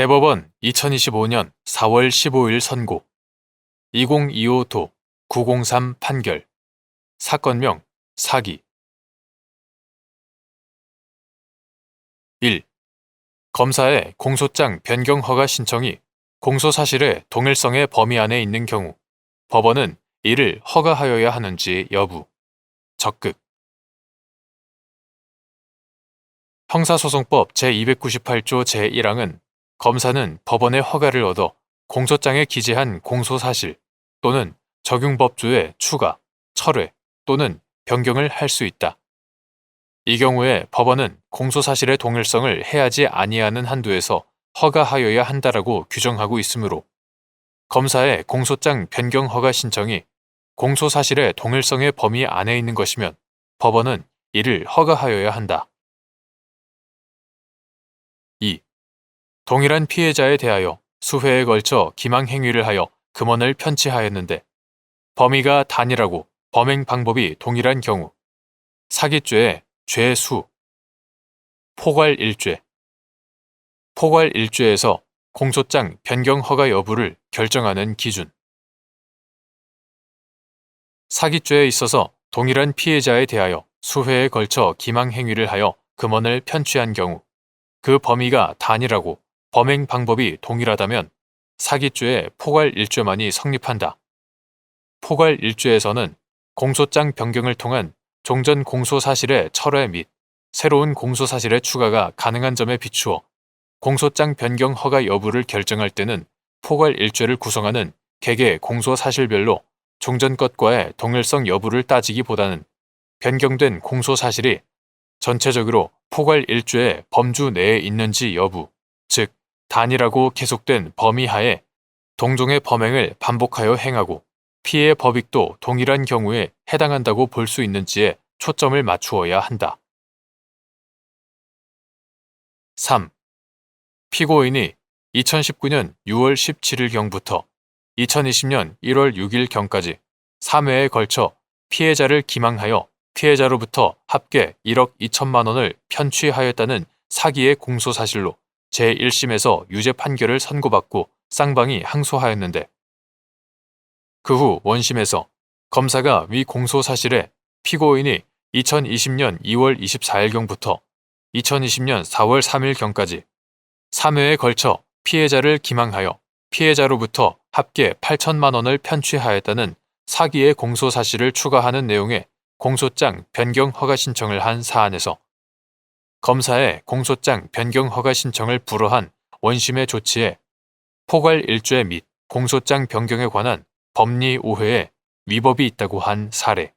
대법원 2025년 4월 15일 선고. 2025도 903 판결. 사건명 사기. 1. 검사의 공소장 변경 허가 신청이 공소 사실의 동일성의 범위 안에 있는 경우 법원은 이를 허가하여야 하는지 여부. 적극. 형사소송법 제298조 제1항은 검사는 법원의 허가를 얻어 공소장에 기재한 공소 사실 또는 적용 법조의 추가, 철회 또는 변경을 할 수 있다. 이 경우에 법원은 공소 사실의 동일성을 해하지 아니하는 한도에서 허가하여야 한다라고 규정하고 있으므로 검사의 공소장 변경 허가 신청이 공소 사실의 동일성의 범위 안에 있는 것이면 법원은 이를 허가하여야 한다. 동일한 피해자에 대하여 수회에 걸쳐 기망 행위를 하여 금원을 편취하였는데 범위가 단일하고 범행 방법이 동일한 경우 사기죄의 죄수 포괄 일죄. 포괄 일죄에서 공소장 변경 허가 여부를 결정하는 기준. 사기죄에 있어서 동일한 피해자에 대하여 수회에 걸쳐 기망 행위를 하여 금원을 편취한 경우 그 범위가 단일하고 범행 방법이 동일하다면 사기죄의 포괄일죄만이 성립한다. 포괄일죄에서는 공소장 변경을 통한 종전 공소 사실의 철회 및 새로운 공소 사실의 추가가 가능한 점에 비추어 공소장 변경 허가 여부를 결정할 때는 포괄일죄를 구성하는 개개 공소 사실별로 종전 것과의 동일성 여부를 따지기보다는 변경된 공소 사실이 전체적으로 포괄일죄의 범주 내에 있는지 여부, 즉 단일하고 계속된 범위 하에 동종의 범행을 반복하여 행하고 피해 법익도 동일한 경우에 해당한다고 볼 수 있는지에 초점을 맞추어야 한다. 3. 피고인이 2019년 6월 17일경부터 2020년 1월 6일경까지 3회에 걸쳐 피해자를 기망하여 피해자로부터 합계 1억 2천만 원을 편취하였다는 사기의 공소 사실로 제1심에서 유죄 판결을 선고받고 쌍방이 항소하였는데 그 후 원심에서 검사가 위 공소 사실에 피고인이 2020년 2월 24일경부터 2020년 4월 3일경까지 3회에 걸쳐 피해자를 기망하여 피해자로부터 합계 8천만 원을 편취하였다는 사기의 공소 사실을 추가하는 내용의 공소장 변경 허가 신청을 한 사안에서 검사의 공소장 변경 허가 신청을 불허한 원심의 조치에 포괄 일죄 및 공소장 변경에 관한 법리 오해에 위법이 있다고 한 사례.